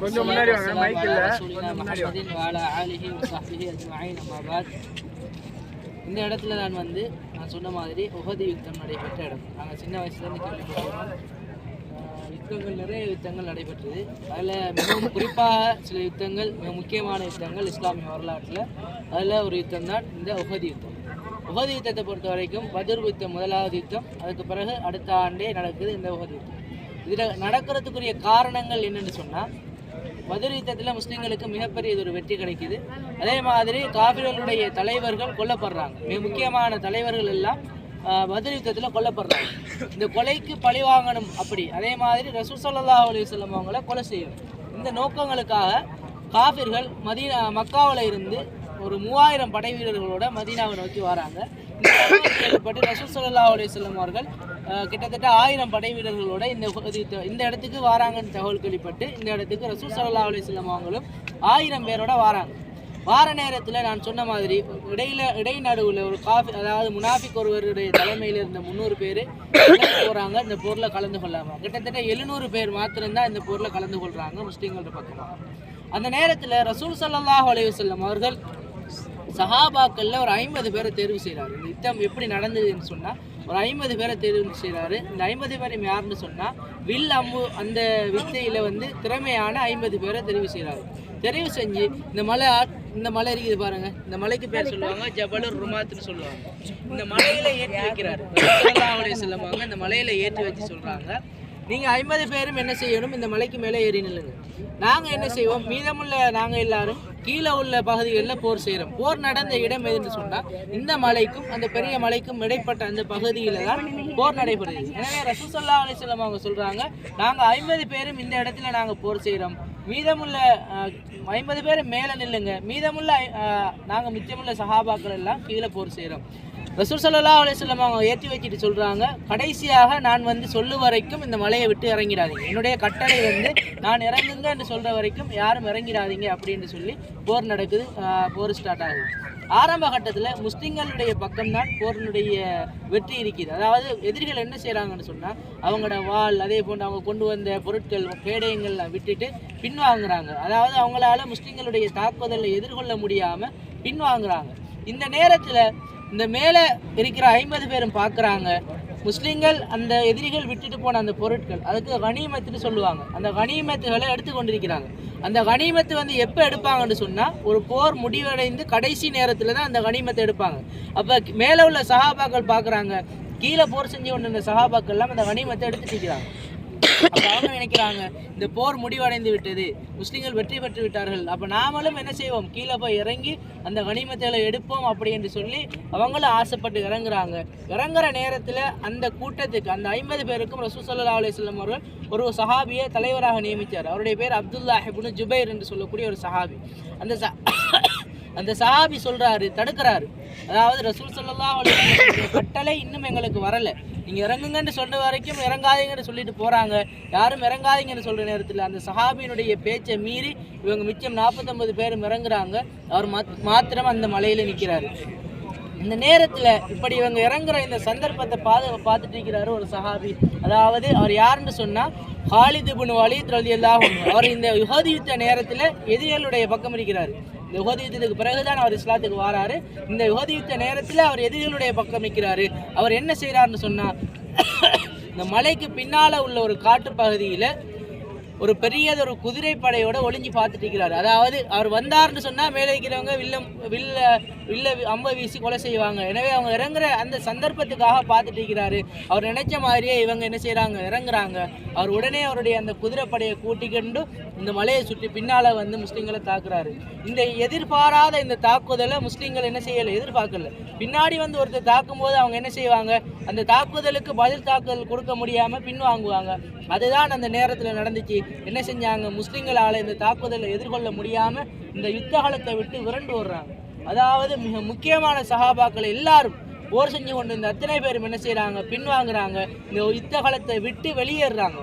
கொஞ்சம் முன்னாடி வாங்க மைக் இல்ல. இந்த இடத்துல நான் வந்து நான் சொன்ன மாதிரி உகதி யுத்தம் நடைபெற்ற இடம். நாங்கள் சின்ன வயசுலேருந்து கேள்விப்பட்டிருக்கோம். யுத்தங்கள் நிறைய யுத்தங்கள் நடைபெற்றது. அதில் மிகவும் குறிப்பாக சில யுத்தங்கள் மிக முக்கியமான யுத்தங்கள் இஸ்லாமிய வரலாற்றில். அதில் ஒரு யுத்தம் தான் இந்த உகதி யுத்தம். உகதி யுத்தத்தை பொறுத்த வரைக்கும் பத்ர் யுத்தம் முதலாவது யுத்தம். அதுக்கு பிறகு அடுத்த ஆண்டே நடக்குது இந்த உகதி யுத்தம் இதில் நடக்கிறதுக்குரிய காரணங்கள் என்னென்னு சொன்னால் பத்ர் யுத்தத்தில் முஸ்லீம்களுக்கு மிகப்பெரிய ஒரு வெற்றி கிடைக்குது. அதே மாதிரி காபிர்களுடைய தலைவர்கள் கொல்லப்படுறாங்க. மிக முக்கியமான தலைவர்கள் எல்லாம் ஆஹ், யுத்தத்தில் கொல்லப்படுறாங்க. இந்த கொலைக்கு பழி வாங்கணும் அப்படி. அதே மாதிரி ரசூல் ஸல்லல்லாஹு அலைஹி அவங்கள கொலை செய்யணும். இந்த நோக்கங்களுக்காக காபிர்கள் மதீனா மக்காவில் இருந்து ஒரு மூவாயிரம் படை வீரர்களோட மதீனாவை நோக்கி வராங்க. கேள்விப்பட்டு ரசூல் ஸல்லல்லாஹு அலைஹி அவர்கள் கிட்டத்தட்ட ஆயிரம் படை வீரர்களோட இந்த இந்த இடத்துக்கு வராங்கன்னு தகவல் கேள்விப்பட்டு இந்த இடத்துக்கு ரசூல் சல்லா அலைஹி வஸல்லம் அவங்களும் ஆயிரம் பேரோட வராங்க. வார நேரத்தில் நான் சொன்ன மாதிரி இடையில இடைநடுவில் ஒரு காஃபி அதாவது முனாஃபிக் ஒருவருடைய தலைமையில் இருந்த முந்நூறு பேர் போகிறாங்க இந்த போரில் கலந்து கொள்ளாமல் கிட்டத்தட்ட எழுநூறு பேர் மாத்திரம்தான் இந்த போரில் கலந்து கொள்கிறாங்க முஸ்லீம்களோட பக்கமாக அந்த நேரத்தில் ரசூல் சல்லாஹ் அலைஹி அவர்கள் சஹாபாக்கள்ல ஒரு ஐம்பது பேரை தேர்வு செய்கிறாரு இந்த யுத்தம் எப்படி நடந்ததுன்னு சொன்னால் ஒரு ஐம்பது பேரை தேர்வு செய்கிறாரு இந்த ஐம்பது பேரும் யாருன்னு சொன்னால் வில் அம்பு அந்த வித்தையில் வந்து திறமையான ஐம்பது பேரை தெரிவு செய்கிறாரு தெரிவு செஞ்சு இந்த மலை இந்த மலை இருக்குது பாருங்க இந்த மலைக்கு பேர் சொல்லுவாங்க ஜபலூர் ருமாத்னு சொல்லுவாங்க. இந்த மலையில ஏற்றி வைக்கிறாரு. ஸல்லல்லாஹு இந்த மலையில ஏற்றி வச்சு சொல்றாங்க. நீங்கள் ஐம்பது பேரும் என்ன செய்யணும்? இந்த மலைக்கு மேலே ஏறி நில்லுங்க. நாங்கள் என்ன செய்வோம்? மீதமுள்ள நாங்கள் எல்லாரும் கீழே உள்ள பகுதிகளில் போர் செய்கிறோம் போர் நடந்த இடம் எதுன்னு சொன்னால் இந்த மலைக்கும் அந்த பெரிய மலைக்கும் இடைப்பட்ட அந்த பகுதியில் தான் போர் நடைபெறுது எனவே ரசூசல்லா அலிஸ்லாம் அவங்க சொல்கிறாங்க நாங்கள் ஐம்பது பேரும் இந்த இடத்துல நாங்கள் போர் செய்கிறோம் மீதமுள்ள ஐம்பது பேர் மேலே நில்லுங்க. மீதமுள்ள நாங்கள் மிச்சமுள்ள சஹாபாக்கள் எல்லாம் கீழே போர் செய்கிறோம் ரசூல் சல்லா அலைஹி அவங்க ஏற்றி வச்சுட்டு சொல்கிறாங்க கடைசியாக நான் வந்து சொல்லு வரைக்கும் இந்த மலையை விட்டு இறங்கிடாதீங்க. என்னுடைய கட்டளை வந்து நான் இறங்குங்க என்று சொல்கிற வரைக்கும் யாரும் இறங்கிடாதீங்க அப்படின்னு சொல்லி போர் நடக்குது. போர் ஸ்டார்ட் ஆகுது. ஆரம்ப கட்டத்தில் முஸ்லிம்களுடைய பக்கம்தான் போரினுடைய வெற்றி இருக்குது அதாவது எதிரிகள் என்ன செய்கிறாங்கன்னு சொன்னால் அவங்களோட வாள் அதே போன்று அவங்க கொண்டு வந்த பொருட்கள் கேடயங்கள்லாம் விட்டுட்டு பின்வாங்குறாங்க. அதாவது அவங்களால முஸ்லீம்களுடைய தாக்குதலை எதிர்கொள்ள முடியாமல் பின்வாங்குறாங்க. இந்த நேரத்தில் இந்த மேலே இருக்கிற ஐம்பது பேரும் பார்க்குறாங்க முஸ்லீம்கள் அந்த எதிரிகள் விட்டுட்டு போன அந்த பொருட்கள் அதுக்கு கனிமத்துன்னு சொல்லுவாங்க. அந்த கனிமத்துகளை எடுத்து கொண்டிருக்கிறாங்க. அந்த கனிமத்து வந்து எப்போ எடுப்பாங்கன்னு சொன்னால் ஒரு போர் முடிவடைந்து கடைசி நேரத்தில் தான் அந்த கனிமத்தை எடுப்பாங்க. அப்போ மேலே உள்ள சகாபாக்கள் பார்க்குறாங்க கீழே போர் செஞ்சு கொண்டு இருந்த சகாபாக்கள்லாம் அந்த கனிமத்தை எடுத்துட்டு இருக்கிறாங்க. அவங்க நினைக்கிறாங்க இந்த போர் முடிவடைந்து விட்டது. முஸ்லீம்கள் வெற்றி பெற்று விட்டார்கள். அப்ப நாமளும் என்ன செய்வோம்? கீழே போய் இறங்கி அந்த கனிமத்தையில எடுப்போம் அப்படி என்று சொல்லி அவங்களும் ஆசைப்பட்டு இறங்குறாங்க. இறங்குற நேரத்துல அந்த கூட்டத்துக்கு அந்த ஐம்பது பேருக்கும் ரசூ சல்லா அலிஸ்லாம் அவர்கள் ஒரு சஹாபியை தலைவராக நியமித்தார் அவருடைய பேர் அப்துல்லா இப்னு ஜுபைர் என்று சொல்லக்கூடிய ஒரு சஹாபி. அந்த அந்த சஹாபி சொல்றாரு தடுக்கிறாரு. அதாவது ரசூல் ஸல்லல்லாஹு கட்டளை இன்னும் எங்களுக்கு வரலை. நீங்கள் இறங்குங்கன்னு சொன்ன வரைக்கும் இறங்காதீங்கன்னு சொல்லிட்டு போகிறாங்க யாரும் இறங்காதீங்கன்னு சொல்கிற நேரத்தில் அந்த சஹாபியினுடைய பேச்சை மீறி இவங்க மிச்சம் நாற்பத்தொம்பது பேரும் இறங்குறாங்க. அவர் மாத்திரம் அந்த மலையில் நிற்கிறார் இந்த நேரத்தில் இப்படி இவங்க இறங்குற இந்த சந்தர்ப்பத்தை பாது பார்த்துட்டு இருக்கிறாரு ஒரு சஹாபி. அதாவது அவர் யாருன்னு சொன்னால் ஹாலித் இப்னு வலி ரலியல்லாஹு அவர் இந்த யுஹது யுத்த நேரத்துல எதிரிகளுடைய பக்கம் இருக்கிறார். இந்த யுஹது யுத்தத்துக்கு பிறகுதான் அவர் இஸ்லாத்துக்கு வாராரு. இந்த யுஹது யுத்த அவர் எதிரிகளுடைய பக்கம் நிற்கிறாரு அவர் என்ன செய்கிறாருன்னு சொன்னால் இந்த மலைக்கு பின்னால் உள்ள ஒரு காட்டு பகுதியில் ஒரு பெரியதொரு குதிரை படையோட ஒளிஞ்சு பார்த்துட்டு இருக்கிறாரு அதாவது அவர் வந்தார்னு சொன்னால் மேலே இருக்கிறவங்க வில்லம் வில்ல வில்ல அம்ப வீசி கொலை செய்வாங்க. எனவே அவங்க இறங்குற அந்த சந்தர்ப்பத்துக்காக பார்த்துட்டு இருக்கிறாரு அவர் நினைச்ச மாதிரியே இவங்க என்ன செய்கிறாங்க இறங்குறாங்க. அவர் உடனே அவருடைய அந்த குதிரைப்படையை கூட்டிக்கொண்டு இந்த மலையை சுற்றி பின்னால் வந்து முஸ்லீம்களை தாக்குறாரு. இந்த எதிர்பாராத இந்த தாக்குதலை முஸ்லீம்கள் என்ன செய்யலை? எதிர்பார்க்கல. பின்னாடி வந்து ஒருத்தர் தாக்கும் போது அவங்க என்ன செய்வாங்க? அந்த தாக்குதலுக்கு பதில் தாக்குதல் கொடுக்க முடியாமல் பின்வாங்குவாங்க. அதுதான் அந்த நேரத்தில் நடந்துச்சு. என்ன செஞ்சாங்க? முஸ்லீம்களால் இந்த தாக்குதலை எதிர்கொள்ள முடியாம இந்த யுத்த காலத்தை விட்டு விரண்டு ஓடுறாங்க. அதாவது மிக முக்கியமான சகாபாக்கள் எல்லாரும் போர் செஞ்சு கொண்டு இந்த அத்தனை பேரும் என்ன செய்கிறாங்க பின்வாங்குறாங்க. இந்த யுத்த காலத்தை விட்டு வெளியேறுறாங்க.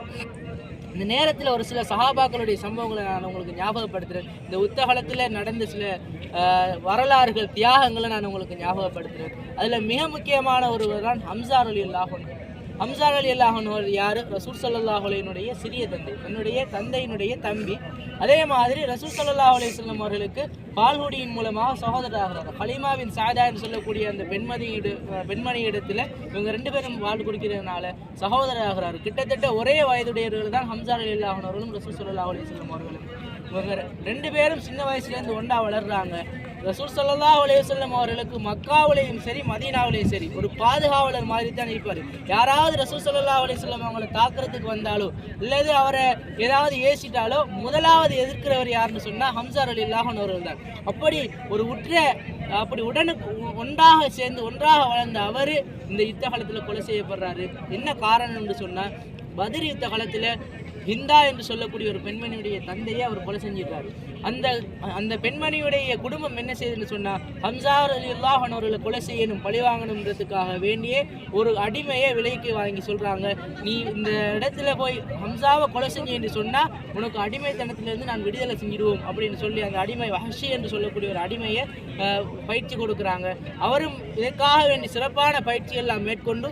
இந்த நேரத்தில் ஒரு சில சகாபாக்களுடைய சம்பவங்களை நான் உங்களுக்கு ஞாபகப்படுத்துகிறேன் இந்த உத்தகலத்தில் நடந்த சில ஆஹ், வரலாறுகள் தியாகங்களை நான் உங்களுக்கு ஞாபகப்படுத்துகிறேன் அதில் மிக முக்கியமான ஒருவர் தான் ஹம்சார் அலி அல்லாஹன் ஹம்சார் அலி அல்லாஹனவர் யார்? ரசூல் சல்லாஹுலையினுடைய சிறிய தந்தை என்னுடைய தந்தையினுடைய தம்பி. அதே மாதிரி ரசூல் சல்லா அலிஸ்லாம் அவர்களுக்கு பால்குடியின் மூலமாக சகோதரராகிறார் ஹலிமாவின் சாதா சொல்லக்கூடிய அந்த பெண்மணியிட பெண்மணி இடத்துல இவங்க ரெண்டு பேரும் வாழ் குடிக்கிறதுனால சகோதரராகிறார் கிட்டத்தட்ட ஒரே வயதுடையவர்கள் தான் ஹம்சார் அலி அல்லாஹனவர்களும் ரசூல் சல்லா அலிஸ்லாம் அவர்களும். இவங்க ரெண்டு பேரும் சின்ன வயசுலேருந்து ஒன்றா வளர்கிறாங்க ரசூல் சல்லா அலையுசல்லம் அவர்களுக்கு மக்காவிலையும் சரி மதீனாவிலையும் சரி ஒரு பாதுகாவலர் மாதிரி தான் இருப்பார். யாராவது ரசூல் சல்லா அலையுசல்லம் அவங்களை தாக்குறதுக்கு வந்தாலோ இல்லது அவரை ஏதாவது ஏசிட்டாலோ முதலாவது எதிர்க்கிறவர் யாருன்னு சொன்னால் ஹம்சார் அலி இல்லாஹன் அவர்கள் தான். அப்படி ஒரு உற்ற அப்படி உடனுக்கு ஒன்றாக சேர்ந்து ஒன்றாக வளர்ந்த அவர் இந்த யுத்த காலத்தில் கொலை செய்யப்படுறாரு. என்ன காரணம்னு சொன்னால் பதிர் யுத்த காலத்தில் ஹிந்தா என்று சொல்லக்கூடிய ஒரு பெண்மணியுடைய தந்தையை அவர் கொலை செஞ்சிருக்கார் அந்த அந்த பெண்மணியுடைய குடும்பம் என்ன செய்யுதுன்னு சொன்னால் ஹம்சார் அலி அல்லாஹன் அவர்களை கொலை செய்யணும் பழி வாங்கணுன்றதுக்காக வேண்டியே ஒரு அடிமையை விலைக்கு வாங்கி சொல்கிறாங்க நீ இந்த இடத்துல போய் ஹம்சாவை கொலை செஞ்சு என்று சொன்னால் உனக்கு அடிமைத்தனத்திலிருந்து நான் விடுதலை செஞ்சிடுவோம் அப்படின்னு சொல்லி அந்த அடிமை வஹஷி என்று சொல்லக்கூடிய ஒரு அடிமையை பயிற்சி கொடுக்குறாங்க. அவரும் இதற்காக வேண்டி சிறப்பான பயிற்சி எல்லாம் மேற்கொண்டு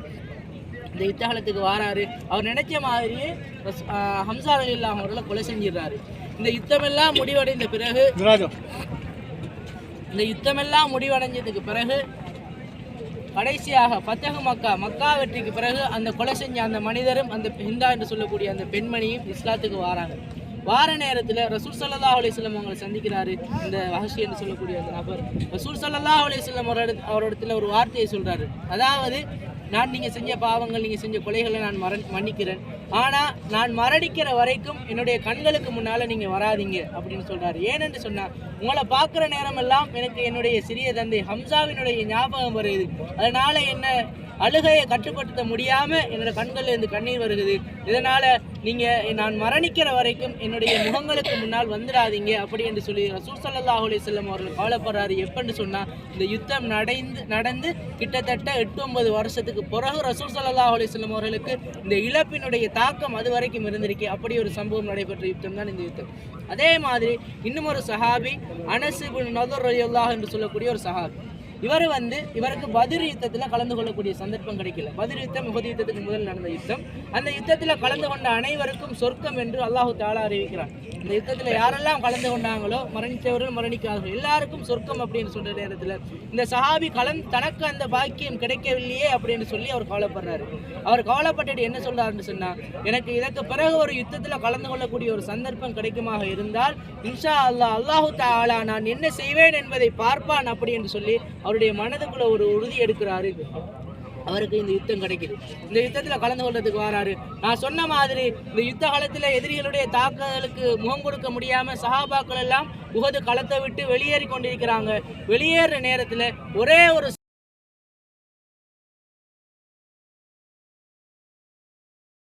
இந்த யுத்தகலத்துக்கு வாராரு. அவர் நினைச்ச மாதிரியே ஹம்சா அலி அல்லாஹ் அவர்களை கொலை செஞ்சிடுறாரு. இந்த யுத்தமெல்லாம் முடிவடைந்த பிறகு இந்த யுத்தமெல்லாம் முடிவடைஞ்சதுக்கு பிறகு கடைசியாக ஃபத்தஹ் மக்கா மக்கா வெற்றிக்கு பிறகு அந்த கொலை செஞ்ச அந்த மனிதரும் அந்த ஹிந்தா என்று சொல்லக்கூடிய அந்த பெண்மணியும் இஸ்லாத்துக்கு வாராங்க. வார நேரத்தில் ரசூல் சல்லல்லாஹு அலைஹி வஸல்லம் அவங்களை சந்திக்கிறாரு. இந்த வஹஷி என்று சொல்லக்கூடிய அந்த நபர். ரசூல் சல்லல்லாஹு அலைஹி வஸல்லம் அவரோட அவரோடத்துல ஒரு வார்த்தையை சொல்றாரு. அதாவது நான் நீங்கள் செஞ்ச பாவங்கள் நீங்கள் செஞ்ச கொலைகளை நான் மர மன்னிக்கிறேன். ஆனால் நான் மரணிக்கிற வரைக்கும் என்னுடைய கண்களுக்கு முன்னால் நீங்கள் வராதீங்க அப்படின்னு சொல்கிறார் ஏனென்று சொன்னால் உங்களை பார்க்குற நேரமெல்லாம் எனக்கு என்னுடைய சிறிய தந்தை ஹம்சாவினுடைய ஞாபகம் வருது. அதனால் என்ன அழுகையை கட்டுப்படுத்த முடியாமல் என்னோட கண்களில் இருந்து கண்ணீர் வருகுது. இதனால் நீங்கள் நான் மரணிக்கிற வரைக்கும் என்னுடைய முகங்களுக்கு முன்னால் வந்துடாதீங்க அப்படி என்று சொல்லி ரசூல் ஸல்லல்லாஹு அலைஹி வஸல்லம் அவர்கள் கவலைப்படுறாரு. எப்பன்னு சொன்னால் இந்த யுத்தம் நடந்து நடந்து கிட்டத்தட்ட எட்டு ஒன்பது வருஷத்துக்கு பிறகு ரசூல் சல்லாஹ் அலைஹி வஸல்லம் அவர்களுக்கு இந்த இழப்பினுடைய தாக்கம் அது வரைக்கும் இருந்திருக்கு. அப்படி ஒரு சம்பவம் நடைபெற்ற யுத்தம் தான் இந்த யுத்தம். அதே மாதிரி இன்னும் ஒரு சஹாபி அனசு நதர் ரலியல்லாஹு என்று சொல்லக்கூடிய ஒரு சஹாபி. இவர் வந்து இவருக்கு பதிர் யுத்தத்தில் கலந்து கொள்ளக்கூடிய சந்தர்ப்பம் கிடைக்கல. பதிர் யுத்தம் முகதி யுத்தத்துக்கு முதல் நடந்த யுத்தம். அந்த யுத்தத்தில் கலந்து கொண்ட அனைவருக்கும் சொர்க்கம் என்று அல்லாஹு தாலா அறிவிக்கிறான். இந்த யுத்தத்தில் யாரெல்லாம் கலந்து கொண்டாங்களோ மரணித்தவர்கள் மரணிக்காதவர்கள் எல்லாருக்கும் சொர்க்கம் அப்படின்னு சொல்கிற நேரத்தில் இந்த சஹாபி கலந் தனக்கு அந்த பாக்கியம் கிடைக்கவில்லையே அப்படின்னு சொல்லி அவர் கவலைப்படுறாரு. அவர் கவலைப்பட்டுட்டு என்ன சொல்றாருன்னு சொன்னால் எனக்கு இதற்கு பிறகு ஒரு யுத்தத்தில் கலந்து கொள்ளக்கூடிய ஒரு சந்தர்ப்பம் கிடைக்குமாக இருந்தால் இன்ஷா அல்லா அல்லாஹு தாலா நான் என்ன செய்வேன் என்பதை பார்ப்பான் அப்படி என்று சொல்லி அவருடைய மனதுக்குள்ள ஒரு உறுதி எடுக்கிறாரு. அவருக்கு இந்த யுத்தம் கிடைக்குது. இந்த யுத்தத்தில் கலந்து கொள்றதுக்கு வராரு. நான் சொன்ன மாதிரி இந்த யுத்த காலத்தில் எதிரிகளுடைய தாக்குதலுக்கு முகம் கொடுக்க முடியாம சஹாபாக்கள் எல்லாம் உகது களத்தை விட்டு வெளியேறி கொண்டிருக்கிறாங்க. வெளியேற நேரத்தில் ஒரே ஒரு